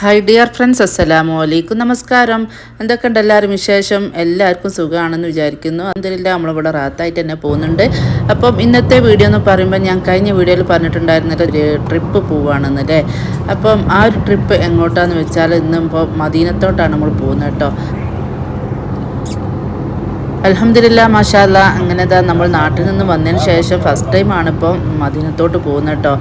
Hi dear friends അസ്സലാമു അലൈക്കും നമസ്കാരം എന്തൊക്കെയുണ്ട് എല്ലാവരും വിശേഷം? എല്ലാവർക്കും സുഖമാണെന്ന് വിചാരിക്കുന്നു. അതിലില്ല നമ്മളിവിടെ റാത്തായിട്ട് തന്നെ പോകുന്നുണ്ട്. അപ്പം ഇന്നത്തെ വീഡിയോ എന്ന് പറയുമ്പോൾ ഞാൻ കഴിഞ്ഞ വീഡിയോയിൽ പറഞ്ഞിട്ടുണ്ടായിരുന്നില്ല ഒരു ട്രിപ്പ് പോവുകയാണെന്നല്ലേ അപ്പം ആ ഒരു ട്രിപ്പ് എങ്ങോട്ടാന്ന് വെച്ചാൽ ഇന്നിപ്പോൾ മദീനത്തോട്ടാണ് നമ്മൾ പോകുന്നത് കേട്ടോ. അലഹമില്ല മാഷാല്ല അങ്ങനെ നമ്മൾ നാട്ടിൽ നിന്ന് വന്നതിന് ശേഷം ഫസ്റ്റ് ടൈമാണ് ഇപ്പോൾ മദീനത്തോട്ട് പോകുന്നത് കേട്ടോ.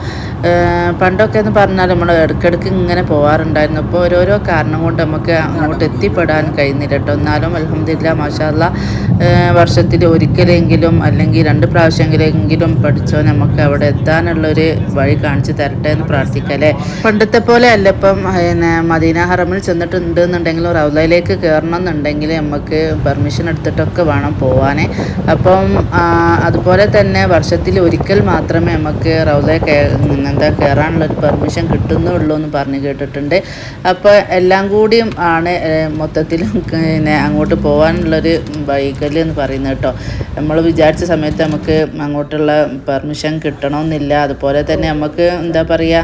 പണ്ടൊക്കെ എന്ന് പറഞ്ഞാൽ നമ്മൾ ഇടയ്ക്കിടയ്ക്ക് ഇങ്ങനെ പോകാറുണ്ടായിരുന്നു ഇപ്പോൾ ഓരോരോ കാരണം കൊണ്ട് നമുക്ക് അങ്ങോട്ട് എത്തിപ്പെടാൻ കഴിയുന്നില്ല കേട്ടോ. എന്നാലും അലഹമില്ല മാഷാല്ല വർഷത്തിൽ ഒരിക്കലെങ്കിലും അല്ലെങ്കിൽ രണ്ട് പ്രാവശ്യമെങ്കിലെങ്കിലും പഠിച്ചോ നമുക്ക് അവിടെ എത്താനുള്ളൊരു വഴി കാണിച്ചു തരട്ടെ എന്ന് പ്രാർത്ഥിക്കല്ലേ പണ്ടത്തെ പോലെ അല്ല ഇപ്പം പിന്നെ മദീന ഹറമിൽ ചെന്നിട്ടുണ്ട് എന്നുണ്ടെങ്കിൽ റൗലയിലേക്ക് കയറണം എന്നുണ്ടെങ്കിൽ നമുക്ക് പെർമിഷൻ എടുത്തിട്ടൊക്കെ വേണം പോവാൻ അപ്പം അതുപോലെ തന്നെ വർഷത്തിൽ ഒരിക്കൽ മാത്രമേ നമുക്ക് റൗദ എന്താ കയറാനുള്ളൊരു പെർമിഷൻ കിട്ടുന്നുള്ളൂ എന്ന് പറഞ്ഞു കേട്ടിട്ടുണ്ട്. അപ്പോൾ എല്ലാം കൂടിയും ആണ് മൊത്തത്തിൽ പിന്നെ അങ്ങോട്ട് പോകാനുള്ളൊരു വൈകല്യം എന്ന് പറയുന്നത് കേട്ടോ. നമ്മൾ വിചാരിച്ച സമയത്ത് നമുക്ക് അങ്ങോട്ടുള്ള പെർമിഷൻ കിട്ടണമെന്നില്ല. അതുപോലെ തന്നെ നമുക്ക് എന്താ പറയുക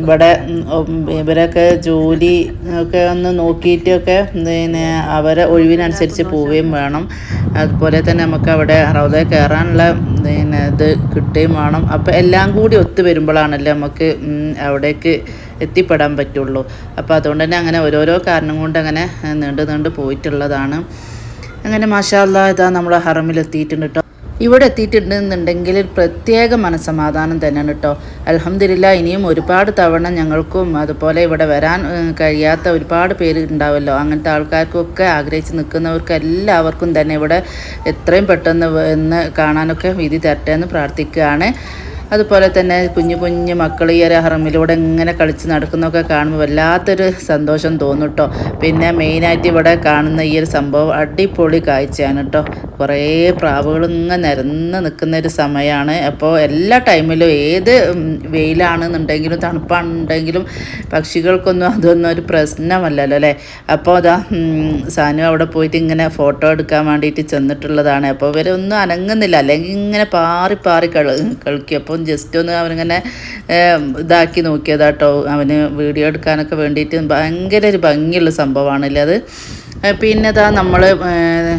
ഇവിടെ ഇവരൊക്കെ ജോലി ഒക്കെ ഒന്ന് നോക്കിയിട്ടൊക്കെ പിന്നെ അവരെ ഒഴിവിനനുസരിച്ച് പോവുകയും വേണം. അതുപോലെ തന്നെ നമുക്ക് അവിടെ റൗദ കയറാനുള്ള പിന്നെ ഇത് കിട്ടുകയും വേണം. അപ്പോൾ എല്ലാം കൂടി ഒത്തു വരുമ്പോഴാണല്ലോ നമുക്ക് അവിടേക്ക് എത്തിപ്പെടാൻ പറ്റുള്ളൂ. അപ്പോൾ അതുകൊണ്ട് തന്നെ അങ്ങനെ ഓരോരോ കാരണം കൊണ്ട് അങ്ങനെ നീണ്ടു നീണ്ടു പോയിട്ടുള്ളതാണ്. അങ്ങനെ മാഷാല്ല ഇതാ നമ്മൾ ഹറമിൽ എത്തിയിട്ടുണ്ട് കേട്ടോ. ഇവിടെ എത്തിയിട്ടുണ്ടെന്നുണ്ടെങ്കിൽ പ്രത്യേക മനസ്സമാധാനം തന്നെയാണ് കേട്ടോ. അലഹമില്ല ഇനിയും ഒരുപാട് തവണ ഞങ്ങൾക്കും അതുപോലെ ഇവിടെ വരാൻ കഴിയാത്ത ഒരുപാട് പേര് ഉണ്ടാവുമല്ലോ അങ്ങനത്തെ ആൾക്കാർക്കൊക്കെ ആഗ്രഹിച്ച് നിൽക്കുന്നവർക്ക് എല്ലാവർക്കും തന്നെ ഇവിടെ എത്രയും പെട്ടെന്ന് കാണാനൊക്കെ വിധി തരട്ടെ എന്ന് പ്രാർത്ഥിക്കുകയാണ്. അതുപോലെ തന്നെ കുഞ്ഞു കുഞ്ഞു മക്കൾ ഈ ഒരു ഹറമിലൂടെ ഇങ്ങനെ കളിച്ച് നടക്കുന്നൊക്കെ കാണുമ്പോൾ വല്ലാത്തൊരു സന്തോഷം തോന്നും കേട്ടോ പിന്നെ മെയിനായിട്ട് ഇവിടെ കാണുന്ന ഈ ഒരു സംഭവം അടിപൊളി കാഴ്ചയാണ് കേട്ടോ കുറേ പ്രാവുകൾ ഇങ്ങനെ നിരന്ന് നിൽക്കുന്ന ഒരു സമയമാണ് അപ്പോൾ എല്ലാ ടൈമിലും ഏത് വെയിലാണെന്നുണ്ടെങ്കിലും തണുപ്പാണെന്നുണ്ടെങ്കിലും പക്ഷികൾക്കൊന്നും അതൊന്നും ഒരു പ്രശ്നമല്ലല്ലോ അല്ലേ? അപ്പോൾ അതാ സാനു അവിടെ പോയിട്ട് ഇങ്ങനെ ഫോട്ടോ എടുക്കാൻ വേണ്ടിയിട്ട് ചെന്നിട്ടുള്ളതാണ്. അപ്പോൾ ഇവരൊന്നും അനങ്ങുന്നില്ല. അല്ലെങ്കിൽ ഇങ്ങനെ പാറി പാറി കളി കളിക്കും. അപ്പം ജസ്റ്റ് ഒന്ന് അവനിങ്ങനെ ഇതാക്കി നോക്കിയതാട്ടോ. അവന് വീഡിയോ എടുക്കാനൊക്കെ വേണ്ടിയിട്ട് ഭയങ്കര ഒരു ഭംഗിയുള്ള സംഭവമാണല്ലേ അത്. പിന്നെ ഇതാ നമ്മൾ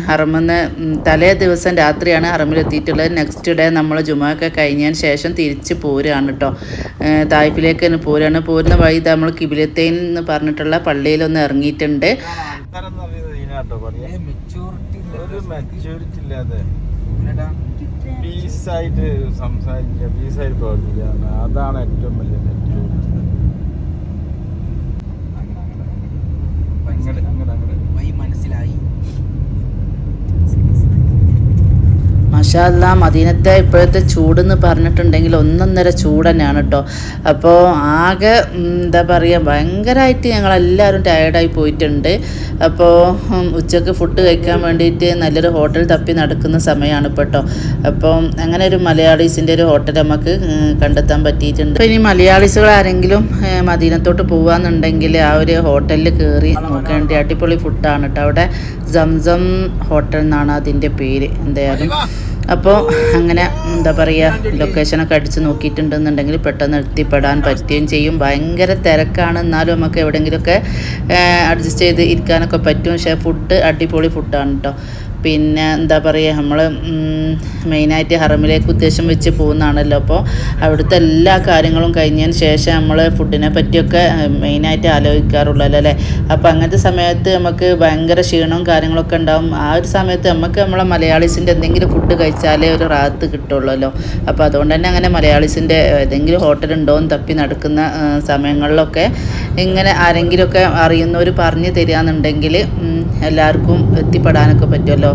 ഹറമെന്ന് തലേ ദിവസം രാത്രിയാണ് ഹറമിലെത്തിയിട്ടുള്ളത് നെക്സ്റ്റ് ഡേ നമ്മൾ ജുമൊക്കെ കഴിഞ്ഞതിന് ശേഷം തിരിച്ച് പോരുകയാണ് കേട്ടോ തായ്പിലേക്ക് തന്നെ പോരുകയാണ്. പോരുന്ന വഴി നമ്മൾ കിബിലത്തേൻ എന്ന് പറഞ്ഞിട്ടുള്ള പള്ളിയിലൊന്ന് ഇറങ്ങിയിട്ടുണ്ട്. മെച്ചൂരിറ്റി ഇല്ലാതെ. പീസായിട്ട് സംസാരിക്കുക പീസായിട്ട് പ്രവർത്തിക്കുക അതാണ് ഏറ്റവും വലിയ മെച്ചൂരിറ്റി അങ്ങനെ അങ്ങനെ അങ്ങനെ മനസ്സിലായി മഷാല്ല മദീനത്തെ ഇപ്പോഴത്തെ ചൂടെന്ന് പറഞ്ഞിട്ടുണ്ടെങ്കിൽ ഒന്നൊന്നര ചൂട് തന്നെയാണ് കേട്ടോ അപ്പോൾ ആകെ എന്താ പറയുക ഭയങ്കരമായിട്ട് ഞങ്ങളെല്ലാവരും ടയേർഡായി പോയിട്ടുണ്ട്. അപ്പോൾ ഉച്ചയ്ക്ക് ഫുഡ് കഴിക്കാൻ വേണ്ടിയിട്ട് നല്ലൊരു ഹോട്ടൽ തപ്പി നടക്കുന്ന സമയമാണ് ഇപ്പോൾ കേട്ടോ അപ്പോൾ അങ്ങനെ ഒരു മലയാളീസിന്റെ ഒരു ഹോട്ടൽ നമുക്ക് കണ്ടെത്താൻ പറ്റിയിട്ടുണ്ട്. അപ്പോൾ ഇനി മലയാളീസുകൾ ആരെങ്കിലും മദീനത്തോട്ട് പോകാന്നുണ്ടെങ്കിൽ ആ ഒരു ഹോട്ടലിൽ കയറി നോക്കേണ്ട അടിപൊളി ഫുഡാണ് കേട്ടോ അവിടെ സംസം ഹോട്ടൽ എന്നാണ് അതിന്റെ പേര്. എന്തായാലും അപ്പോൾ അങ്ങനെ എന്താ പറയുക ലൊക്കേഷനൊക്കെ അടിച്ച് നോക്കിയിട്ടുണ്ടെന്നുണ്ടെങ്കിൽ പെട്ടെന്ന് എത്തിപ്പെടാൻ പറ്റുകയും ചെയ്യും. ഭയങ്കര തിരക്കാണ്. എന്നാലും നമുക്ക് എവിടെയെങ്കിലുമൊക്കെ അഡ്ജസ്റ്റ് ചെയ്ത് ഇരിക്കാനൊക്കെ പറ്റും. പക്ഷേ ഫുഡ് അടിപൊളി ഫുഡാണ് കേട്ടോ പിന്നെ എന്താ പറയുക നമ്മൾ മെയിനായിട്ട് ഹറമിലേക്ക് ഉദ്ദേശം വെച്ച് പോകുന്നതാണല്ലോ. അപ്പോൾ അവിടുത്തെ എല്ലാ കാര്യങ്ങളും കഴിഞ്ഞതിന് ശേഷം നമ്മൾ ഫുഡിനെ പറ്റിയൊക്കെ മെയിനായിട്ട് ആലോചിക്കാറുള്ളല്ലോ അല്ലേ? അപ്പോൾ അങ്ങനത്തെ സമയത്ത് നമുക്ക് ഭയങ്കര ക്ഷീണവും കാര്യങ്ങളൊക്കെ ഉണ്ടാവും. ആ ഒരു സമയത്ത് നമുക്ക് നമ്മളെ മലയാളീസിന്റെ എന്തെങ്കിലും ഫുഡ് കഴിച്ചാലേ ഒരു റാത്ത് കിട്ടുള്ളല്ലോ. അപ്പോൾ അതുകൊണ്ട് തന്നെ അങ്ങനെ മലയാളീസിന്റെ ഏതെങ്കിലും ഹോട്ടലുണ്ടോ എന്ന് തപ്പി നടക്കുന്ന സമയങ്ങളിലൊക്കെ ഇങ്ങനെ ആരെങ്കിലുമൊക്കെ അറിയുന്നവർ പറഞ്ഞു തരികയെന്നുണ്ടെങ്കിൽ എല്ലാവർക്കും എത്തിപ്പെടാനൊക്കെ പറ്റുമല്ലോ.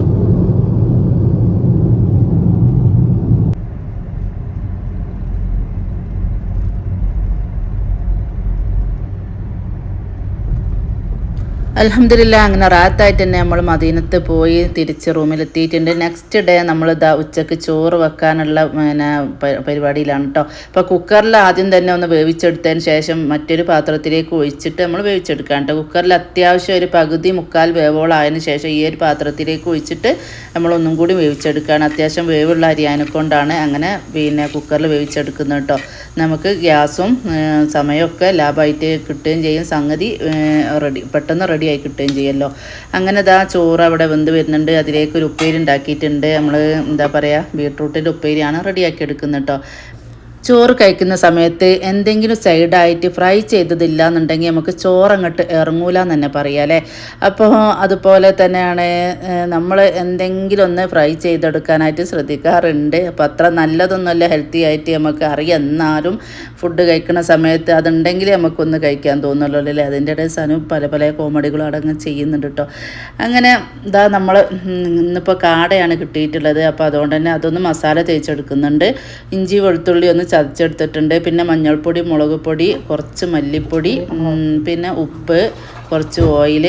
അലഹമില്ല അങ്ങനെ റാത്തായിട്ട് തന്നെ നമ്മൾ മദീനത്ത് പോയി തിരിച്ച് റൂമിലെത്തിയിട്ടുണ്ട്. നെക്സ്റ്റ് ഡേ നമ്മൾ ഇതാ ഉച്ചയ്ക്ക് ചോറ് വെക്കാനുള്ള പിന്നെ പരിപാടിയിലാണ് കേട്ടോ അപ്പോൾ കുക്കറിൽ ആദ്യം തന്നെ ഒന്ന് വേവിച്ചെടുത്തതിന് ശേഷം മറ്റൊരു പാത്രത്തിലേക്ക് ഒഴിച്ചിട്ട് നമ്മൾ വേവിച്ചെടുക്കാം കേട്ടോ കുക്കറിൽ അത്യാവശ്യം ഒരു പകുതി മുക്കാൽ വേവോളായതിനു ശേഷം ഈ ഒരു പാത്രത്തിലേക്ക് ഒഴിച്ചിട്ട് നമ്മൾ ഒന്നും കൂടി വേവിച്ചെടുക്കുകയാണ് അത്യാവശ്യം വേവുള്ള അരിയാനെ കൊണ്ടാണ് അങ്ങനെ പിന്നെ കുക്കറിൽ വേവിച്ചെടുക്കുന്നത് കേട്ടോ നമുക്ക് ഗ്യാസും സമയമൊക്കെ ലാഭമായിട്ട് കിട്ടുകയും ചെയ്യും. സംഗതി റെഡി പെട്ടെന്ന് റെഡി ആയി കിട്ടുകയും ചെയ്യുമല്ലോ അങ്ങനെ ഇതാ ചോറ് അവിടെ വെന്ത് വരുന്നുണ്ട്. അതിലേക്ക് ഒരു ഉപ്പേരി ഉണ്ടാക്കിയിട്ടുണ്ട്. നമ്മൾ എന്താ പറയുക ബീട്രൂട്ടിന്റെ ഉപ്പേരിയാണ് റെഡിയാക്കി എടുക്കുന്നത് കേട്ടോ ചോറ് കഴിക്കുന്ന സമയത്ത് എന്തെങ്കിലും സൈഡായിട്ട് ഫ്രൈ ചെയ്തതില്ല എന്നുണ്ടെങ്കിൽ നമുക്ക് ചോറ് ഇറങ്ങൂല എന്ന് തന്നെ പറയാം അല്ലേ? അപ്പോൾ അതുപോലെ തന്നെയാണ് നമ്മൾ എന്തെങ്കിലും ഒന്ന് ഫ്രൈ ചെയ്തെടുക്കാനായിട്ട് ശ്രദ്ധിക്കാറുണ്ട്. അപ്പോൾ അത്ര നല്ലതൊന്നുമല്ല ഹെൽത്തി ആയിട്ട് നമുക്ക് അറിയാം. എന്നാലും ഫുഡ് കഴിക്കുന്ന സമയത്ത് അതുണ്ടെങ്കിൽ നമുക്കൊന്ന് കഴിക്കാൻ തോന്നുള്ളൂ അല്ലേ? അതിന്റെ ഇടയിൽ സനു പല പല കോമഡികളും അടങ്ങ് ചെയ്യുന്നുണ്ട് കേട്ടോ. അങ്ങനെ ഇതാ നമ്മൾ ഇന്നിപ്പോൾ കാടയാണ് കിട്ടിയിട്ടുള്ളത്. അപ്പോൾ അതുകൊണ്ട് തന്നെ അതൊന്ന് മസാല തേച്ചെടുക്കുന്നുണ്ട്. ഇഞ്ചി വെളുത്തുള്ളി ഒന്ന് ചതച്ചെടുത്തിട്ടുണ്ട്. പിന്നെ മഞ്ഞൾപ്പൊടി മുളക് പൊടി കുറച്ച് മല്ലിപ്പൊടി പിന്നെ ഉപ്പ് കുറച്ച് ഓയിൽ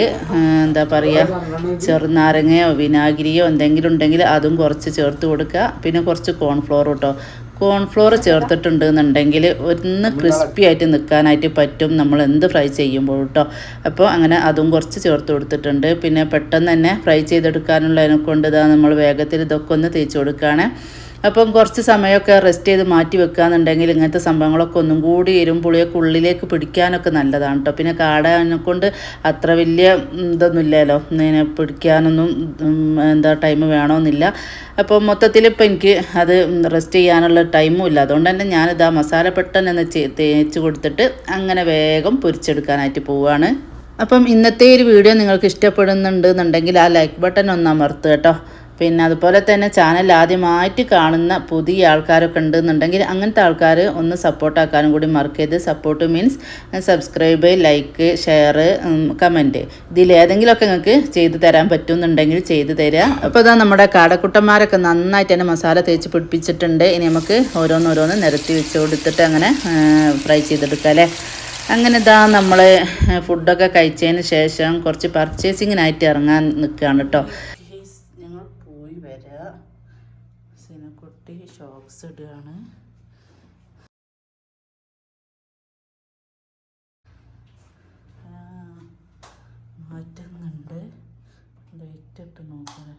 എന്താ പറയുക ചെറുനാരങ്ങയോ വിനാഗിരിയോ എന്തെങ്കിലും ഉണ്ടെങ്കിൽ അതും കുറച്ച് ചേർത്ത് കൊടുക്കുക. പിന്നെ കുറച്ച് കോൺഫ്ലോർ കേട്ടോ. കോൺഫ്ലോർ ചേർത്തിട്ടുണ്ട് എന്നുണ്ടെങ്കിൽ ഒന്ന് ക്രിസ്പി ആയിട്ട് നിൽക്കാനായിട്ട് പറ്റും. നമ്മൾ എന്ത് ഫ്രൈ ചെയ്യുമ്പോൾ കേട്ടോ. അപ്പോൾ അങ്ങനെ അതും കുറച്ച് ചേർത്ത് കൊടുത്തിട്ടുണ്ട്. പിന്നെ പെട്ടെന്ന് തന്നെ ഫ്രൈ ചെയ്തെടുക്കാനുള്ളതിനെ കൊണ്ട് ഇതാ നമ്മൾ വേഗത്തിൽ ഇതൊക്കെ ഒന്ന് തേച്ച് കൊടുക്കുകയാണ്. അപ്പം കുറച്ച് സമയമൊക്കെ റെസ്റ്റ് ചെയ്ത് മാറ്റി വെക്കുകയെന്നുണ്ടെങ്കിൽ ഇങ്ങനത്തെ സംഭവങ്ങളൊക്കെ ഒന്നും കൂടി എരുമ്പുളിയൊക്കെ ഉള്ളിലേക്ക് പിടിക്കാനൊക്കെ നല്ലതാണ് കേട്ടോ പിന്നെ കാടാനെ കൊണ്ട് അത്ര വലിയ ഇതൊന്നുമില്ലല്ലോ. ഇങ്ങനെ പിടിക്കാനൊന്നും എന്താ ടൈം വേണമെന്നില്ല അപ്പോൾ മൊത്തത്തിൽ ഇപ്പം എനിക്ക് അത് റെസ്റ്റ് ചെയ്യാനുള്ള ടൈമും ഇല്ല. അതുകൊണ്ട് തന്നെ ഞാനിത് ആ മസാല പെട്ടെന്ന് തേച്ച് കൊടുത്തിട്ട് അങ്ങനെ വേഗം പൊരിച്ചെടുക്കാനായിട്ട് പോവുകയാണ് അപ്പം ഇന്നത്തെ ഒരു വീഡിയോ നിങ്ങൾക്ക് ഇഷ്ടപ്പെടുന്നുണ്ട് എന്നുണ്ടെങ്കിൽ ആ ലൈക്ക് ബട്ടൺ ഒന്ന് അമർത്തുക കേട്ടോ പിന്നെ അതുപോലെ തന്നെ ചാനൽ ആദ്യമായിട്ട് കാണുന്ന പുതിയ ആൾക്കാരൊക്കെ ഉണ്ടെന്നുണ്ടെങ്കിൽ അങ്ങനത്തെ ആൾക്കാർ ഒന്ന് സപ്പോർട്ടാക്കാനും കൂടി മറക്കരുത് support means subscribe like share comment ഇതിലേതെങ്കിലുമൊക്കെ നിങ്ങൾക്ക് ചെയ്തു തരാൻ പറ്റുമെന്നുണ്ടെങ്കിൽ ചെയ്തു തരിക അപ്പോൾ ഇതാ നമ്മുടെ കാടക്കുട്ടന്മാരൊക്കെ നന്നായിട്ട് തന്നെ മസാല തേച്ച് പിടിപ്പിച്ചിട്ടുണ്ട്. ഇനി നമുക്ക് ഓരോന്നോരോന്ന് നിരത്തി വെച്ച് കൊടുത്തിട്ട് അങ്ങനെ ഫ്രൈ ചെയ്തെടുക്കാം അല്ലേ? അങ്ങനെ ഇതാ നമ്മൾ ഫുഡൊക്കെ കഴിച്ചതിന് ശേഷം കുറച്ച് പർച്ചേസിങ്ങിനായിട്ട് ഇറങ്ങാൻ നിൽക്കുകയാണ് കേട്ടോ ഞങ്ങൾ പോയി വരാം സിനക്കുട്ടി ഇടുകയാണ്. മാറ്റുന്നുണ്ട് ലൈറ്റ് ഇട്ട് നോക്കണേ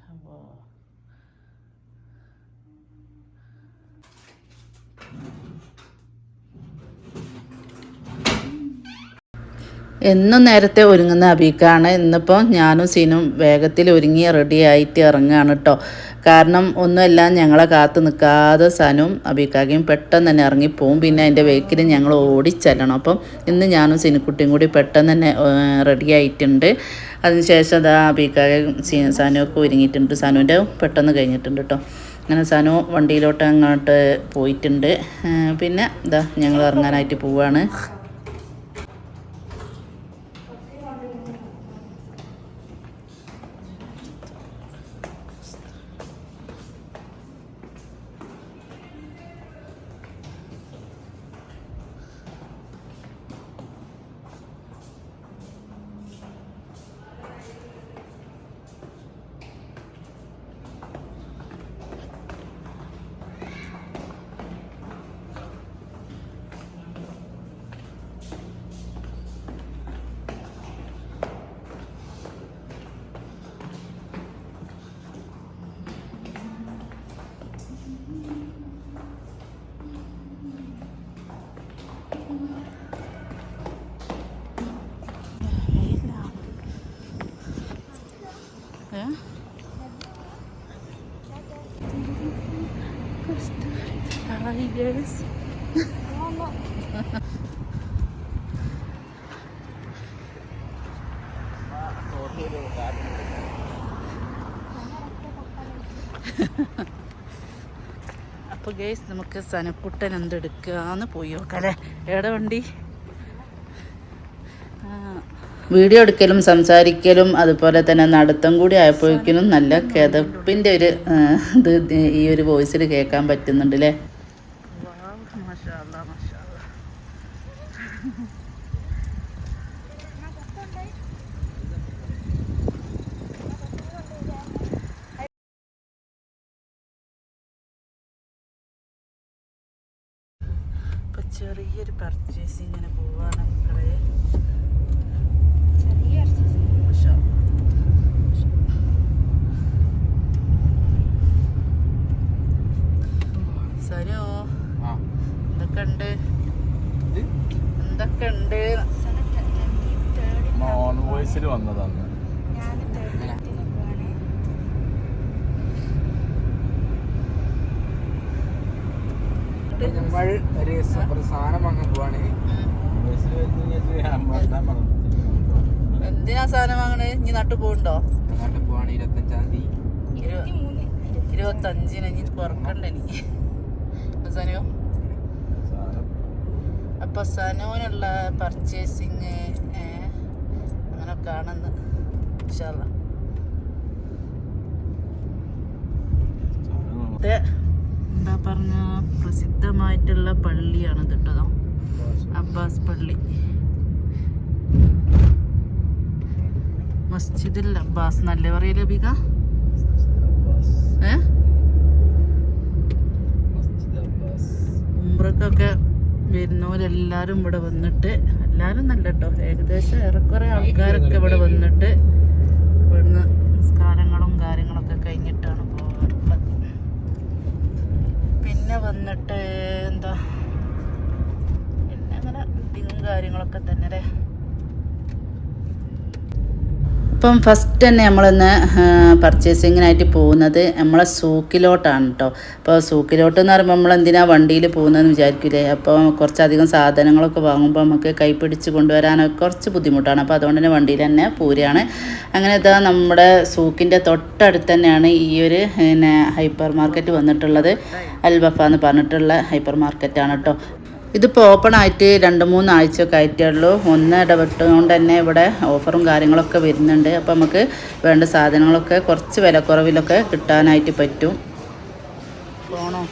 എന്നും നേരത്തെ ഒരുങ്ങുന്ന അബീക്കാണ്. ഇന്നിപ്പോൾ ഞാനും സീനും വേഗത്തിൽ ഒരുങ്ങി റെഡി ആയിട്ട് ഇറങ്ങുകയാണ് കേട്ടോ കാരണം ഒന്നുമല്ല ഞങ്ങളെ കാത്തു നിൽക്കാതെ സനും അബീക്കാക്കയും പെട്ടെന്ന് തന്നെ ഇറങ്ങിപ്പോവും പിന്നെ അതിന്റെ വേക്കിൽ ഞങ്ങൾ ഓടിച്ചെല്ലണം അപ്പം ഇന്ന് ഞാനും സിനിക്കുട്ടിയും കൂടി പെട്ടെന്ന് തന്നെ റെഡി ആയിട്ടുണ്ട്. അതിനുശേഷം അതാ അബീക്കാക്കയും സനുവൊക്കെ ഒരുങ്ങിയിട്ടുണ്ട്. സനുവിന്റെ പെട്ടെന്ന് കഴിഞ്ഞിട്ടുണ്ട് കേട്ടോ. അങ്ങനെ സനു വണ്ടിയിലോട്ട് അങ്ങോട്ട് പോയിട്ടുണ്ട്. പിന്നെ ഇതാ ഞങ്ങൾ ഇറങ്ങാനായിട്ട് പോവുകയാണ് Tigers. അപ്പൊ ഗേസ് നമുക്ക് സനക്കുട്ടൻ എന്തെടുക്കാന്ന് പോയി നോക്കാം അല്ലേ? എവിടെ വണ്ടി? വീഡിയോ എടുക്കലും സംസാരിക്കലും അതുപോലെ തന്നെ നടത്തം കൂടി ആയപ്പോഴേക്കും നല്ല കിതപ്പിന്റെ ഒരു ഇത് ഈ ഒരു വോയിസിൽ കേൾക്കാൻ പറ്റുന്നുണ്ട് അല്ലേ? ചെറിയൊരു പർച്ചേസ് ഇങ്ങനെ പോവാണ് മക്കളെ. സനോ എന്തൊക്കെ ഉണ്ട് എന്തൊക്കെ ഉണ്ട് നോൺ വോയിസിൽ വന്നതാണ് ഞാൻ third ന് പോവാണ്. നമ്മൾ ഒരു സാധനം വാങ്ങാൻ എന്തിനാ സാധനം വാങ്ങണേ? ഇനി നട്ടു പോകണ്ടോ പോവാണ് ഇരുപത്തഞ്ചാം തീയതി. ഇരുപത്തഞ്ചിന് ഇനി പുറക്കണ്ട എനിക്ക് സനോ അപ്പൊ സനോനുള്ള പർച്ചേസിങ് അങ്ങനെ കാണുന്നു ഉഷാറ ഇത് എന്താ പറഞ്ഞ പ്രസിദ്ധമായിട്ടുള്ള പള്ളിയാണ് കേട്ടോ അബ്ബാസ് പള്ളി. മസ്ജിദിൽ അബ്ബാസ് നല്ല പറയല്ലേ ബിക ഏ? ഉംറക്കൊക്കെ വരുന്നവരെല്ലാരും ഇവിടെ വന്നിട്ട് എല്ലാരും നല്ല കേട്ടോ ഏകദേശം ഏറെക്കുറെ ആൾക്കാരൊക്കെ ഇവിടെ വന്നിട്ട് ഇവിടുന്ന് നിസ്കാരങ്ങളും കാര്യങ്ങളൊക്കെ കഴിഞ്ഞിട്ടാണ് പോകാറുള്ളത് പിന്നെ വന്നിട്ട് എന്താ? പിന്നെ അങ്ങനെ ബില്ലിങ്ങും കാര്യങ്ങളൊക്കെ തന്നെ അല്ലേ ഇപ്പം ഫസ്റ്റ് തന്നെ നമ്മളിന്ന് പർച്ചേസിങ്ങിനായിട്ട് പോകുന്നത് നമ്മളെ സൂക്കിലോട്ടാണ് കേട്ടോ അപ്പോൾ സൂക്കിലോട്ട് എന്ന് പറയുമ്പോൾ നമ്മൾ എന്തിനാ വണ്ടിയിൽ പോകുന്നതെന്ന് വിചാരിക്കില്ലേ അപ്പോൾ കുറച്ചധികം സാധനങ്ങളൊക്കെ വാങ്ങുമ്പോൾ നമുക്ക് കൈ കൈപ്പിടിച്ച് കൊണ്ടുവരാനൊക്കെ കുറച്ച് ബുദ്ധിമുട്ടാണ്. അപ്പോൾ അതുകൊണ്ട് തന്നെ വണ്ടിയിൽ തന്നെ പൂരാണ് അങ്ങനെ ഇതാ നമ്മുടെ സൂക്കിന്റെ തൊട്ടടുത്ത് തന്നെയാണ് ഈ ഒരു പിന്നെ ഹൈപ്പർ മാർക്കറ്റ് വന്നിട്ടുള്ളത്. അൽബഫ എന്ന് പറഞ്ഞിട്ടുള്ള ഹൈപ്പർ മാർക്കറ്റാണ് കേട്ടോ ഇതിപ്പോൾ ഓപ്പൺ ആയിട്ട് രണ്ട് മൂന്ന് ആഴ്ചയൊക്കെ ആയിട്ടേ ഉള്ളൂ ഒന്ന് ഇടപെട്ടുകൊണ്ട് തന്നെ ഇവിടെ ഓഫറും കാര്യങ്ങളൊക്കെ വരുന്നുണ്ട്. അപ്പോൾ നമുക്ക് വേണ്ട സാധനങ്ങളൊക്കെ കുറച്ച് വിലക്കുറവിലൊക്കെ കിട്ടാനായിട്ട് പറ്റും. പോണോ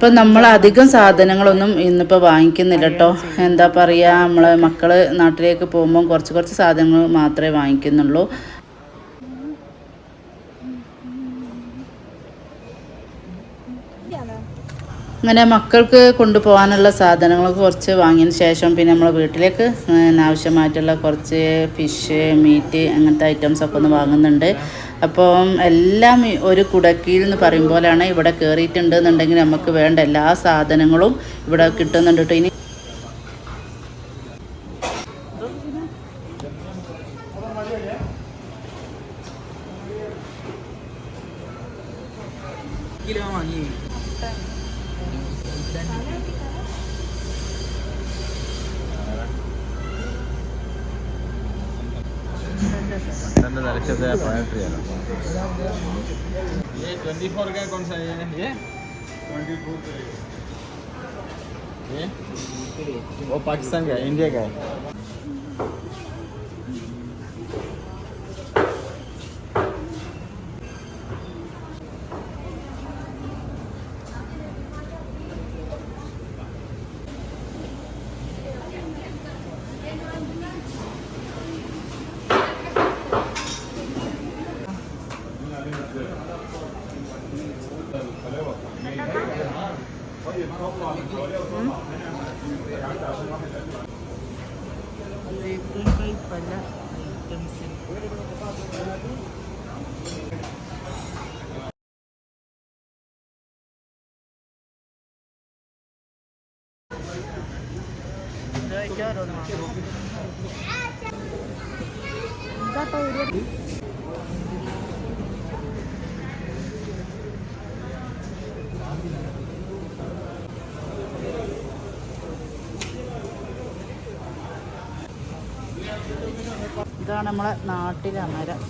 അപ്പം നമ്മൾ അധികം സാധനങ്ങളൊന്നും ഇന്നിപ്പോൾ വാങ്ങിക്കുന്നില്ല കേട്ടോ എന്താ പറയാ നമ്മളെ മക്കൾ നാട്ടിലേക്ക് പോകുമ്പോൾ കുറച്ച് കുറച്ച് സാധനങ്ങൾ മാത്രമേ വാങ്ങിക്കുന്നുള്ളൂ. അങ്ങനെ മക്കൾക്ക് കൊണ്ടുപോകാനുള്ള സാധനങ്ങളൊക്കെ കുറച്ച് വാങ്ങിയതിന് ശേഷം പിന്നെ നമ്മൾ വീട്ടിലേക്ക് ആവശ്യമായിട്ടുള്ള കുറച്ച് ഫിഷ് മീറ്റ് അങ്ങനത്തെ ഐറ്റംസൊക്കെ ഒന്ന് വാങ്ങുന്നുണ്ട്. അപ്പം എല്ലാം ഒരു കുടക്കീൽ എന്ന് പറയും പോലെയാണ് ഇവിടെ കയറിയിട്ടുണ്ട് എന്നുണ്ടെങ്കിൽ നമുക്ക് വേണ്ട എല്ലാ സാധനങ്ങളും ഇവിടെ കിട്ടുന്നുണ്ട് കേട്ടോ. ഇനി वो पाकिस्तान का है इंडिया का है ഇതാണ് നമ്മളെ നാട്ടിലെ അമരം.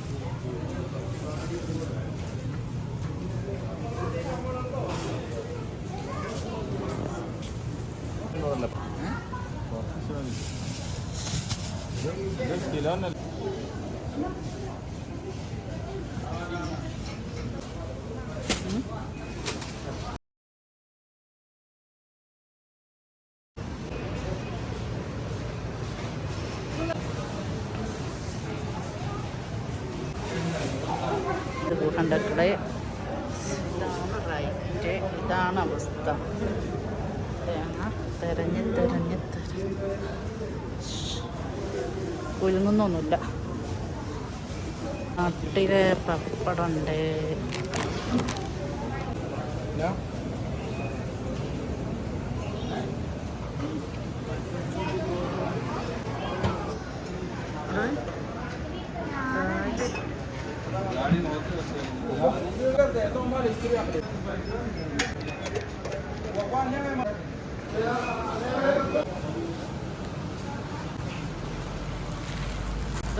Alhamdulillah. Bukan dari. കുലുങ്ങുന്നൊന്നുമില്ല നാട്ടിലെ പപ്പടമുണ്ട് ഇതെന്താ അത് ഇന്നലെ വരെയുണ്ടോ മറ്റേ ഓഫർ ഇത് ആ എന്നിട്ട് ഞാൻ ശരിയോ നിങ്ങളോട്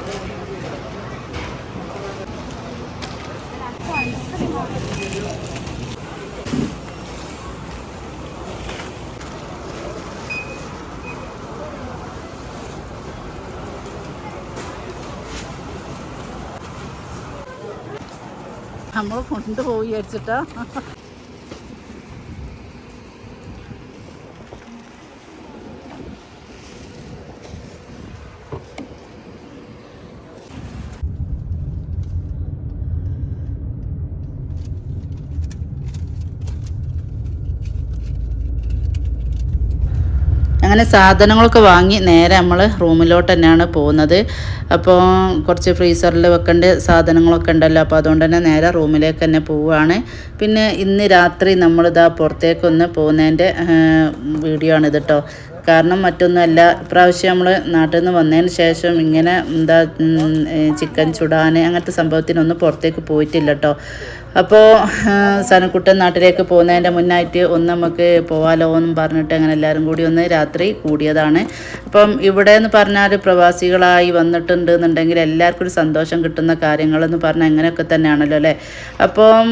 നമ്മൾ കൊണ്ടുപോയി വിചാരിച്ചിട്ടാ. അങ്ങനെ സാധനങ്ങളൊക്കെ വാങ്ങി നേരെ നമ്മൾ റൂമിലോട്ട് തന്നെയാണ് പോകുന്നത്. അപ്പോൾ കുറച്ച് ഫ്രീസറിൽ വെക്കേണ്ട സാധനങ്ങളൊക്കെ ഉണ്ടല്ലോ. അപ്പോൾ അതുകൊണ്ട് തന്നെ നേരെ റൂമിലേക്ക് തന്നെ പോവുകയാണ്. പിന്നെ ഇന്ന് രാത്രി നമ്മളിതാ പുറത്തേക്കൊന്ന് പോകുന്നതിന്റെ വീഡിയോ ആണ് ഇത് കേട്ടോ കാരണം മറ്റൊന്നുമല്ല ഇപ്രാവശ്യം നമ്മൾ നാട്ടിൽ നിന്ന് വന്നതിന് ശേഷം ഇങ്ങനെ എന്താ ചിക്കൻ ചുടാൻ അങ്ങനത്തെ സംഭവത്തിനൊന്നും പുറത്തേക്ക് പോയിട്ടില്ല കേട്ടോ അപ്പോൾ സനക്കുട്ടൻ നാട്ടിലേക്ക് പോകുന്നതിന്റെ മുന്നായിട്ട് ഒന്ന് നമുക്ക് പോവാലോ എന്നും പറഞ്ഞിട്ട് അങ്ങനെ എല്ലാവരും കൂടി ഒന്ന് രാത്രി കൂടിയതാണ്. അപ്പം ഇവിടെ എന്ന് പറഞ്ഞാൽ പ്രവാസികളായി വന്നിട്ടുണ്ട് എന്നുണ്ടെങ്കിൽ എല്ലാവർക്കും ഒരു സന്തോഷം കിട്ടുന്ന കാര്യങ്ങളെന്ന് പറഞ്ഞാൽ അങ്ങനെയൊക്കെ തന്നെയാണല്ലോ അല്ലേ? അപ്പം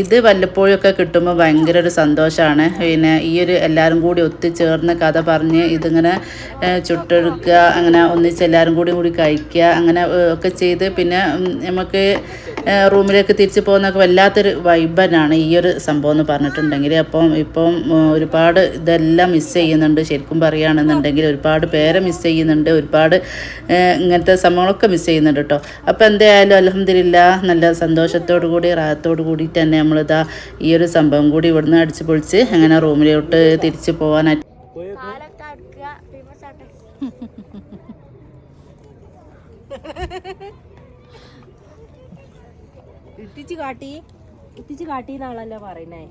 ഇത് വല്ലപ്പോഴൊക്കെ കിട്ടുമ്പോൾ ഭയങ്കര ഒരു സന്തോഷമാണ് പിന്നെ ഈ ഒരു എല്ലാവരും കൂടി ഒത്തുചേർന്ന് കഥ പറഞ്ഞ് ഇതിങ്ങനെ ചുട്ടെടുക്കുക അങ്ങനെ ഒന്നിച്ച് എല്ലാവരും കൂടി കൂടി കഴിക്കുക അങ്ങനെ ഒക്കെ ചെയ്ത് പിന്നെ നമുക്ക് റൂമിലേക്ക് തിരിച്ച് പോകുന്നൊക്കെ വല്ലാത്തൊരു വൈബനാണ് ഈ ഒരു സംഭവം എന്ന് പറഞ്ഞിട്ടുണ്ടെങ്കിൽ. അപ്പം ഇപ്പം ഒരുപാട് ഇതെല്ലാം മിസ് ചെയ്യുന്നുണ്ട്. ശരിക്കും പറയുകയാണെന്നുണ്ടെങ്കിൽ ഒരുപാട് പേരെ മിസ് ചെയ്യുന്നുണ്ട്. ഒരുപാട് ഇങ്ങനത്തെ സംഭവങ്ങളൊക്കെ മിസ് ചെയ്യുന്നുണ്ട് കേട്ടോ. അപ്പോൾ എന്തായാലും അലഹമില്ല നല്ല സന്തോഷത്തോടു കൂടി റാഹത്തോടു കൂടി തന്നെ നമ്മളിതാ ഈ ഒരു സംഭവം കൂടി ഇവിടുന്ന് അടിച്ച് പൊളിച്ച് അങ്ങനെ റൂമിലോട്ട് തിരിച്ച് പോകാനായിട്ട് Ha ha ha ആട്ടെ ഇത്തിച്ച് കാട്ടി. ഇത്തിച്ച് കാട്ടി എന്നാണല്ലോ പറയുന്നേ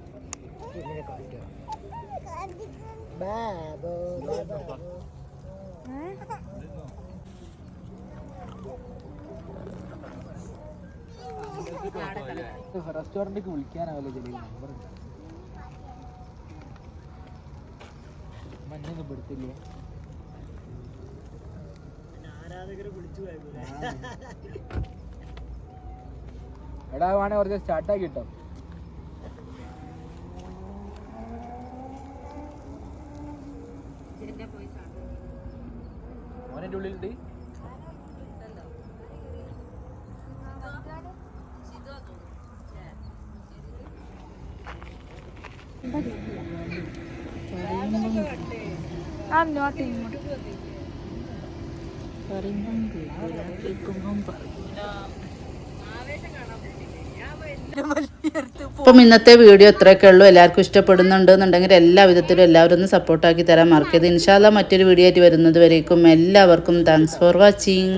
റെസ്റ്റോറന്റിലേക്ക് വിളിക്കാനാവല്ലോ ചെറിയ നമ്പർ മഞ്ഞൊന്നും പെടുത്തില്ലേ എടാ വേണേ കുറച്ച് സ്റ്റാർട്ടാക്കി കിട്ടോ മോനെ ഉള്ളിലുണ്ട്. അപ്പം ഇന്നത്തെ വീഡിയോ ഇത്രയൊക്കെ ഉള്ളൂ. എല്ലാവർക്കും ഇഷ്ടപ്പെടുന്നുണ്ടെന്നുണ്ടെങ്കിൽ എല്ലാ വിധത്തിലും എല്ലാവരും ഒന്ന് സപ്പോർട്ടാക്കി തരാൻ മറക്കരുത്. ഇൻഷാല്ല മറ്റൊരു വീഡിയോ ആയിട്ട് വരുന്നത് വരേക്കും. എല്ലാവർക്കും താങ്ക്സ് ഫോർ വാച്ചിങ്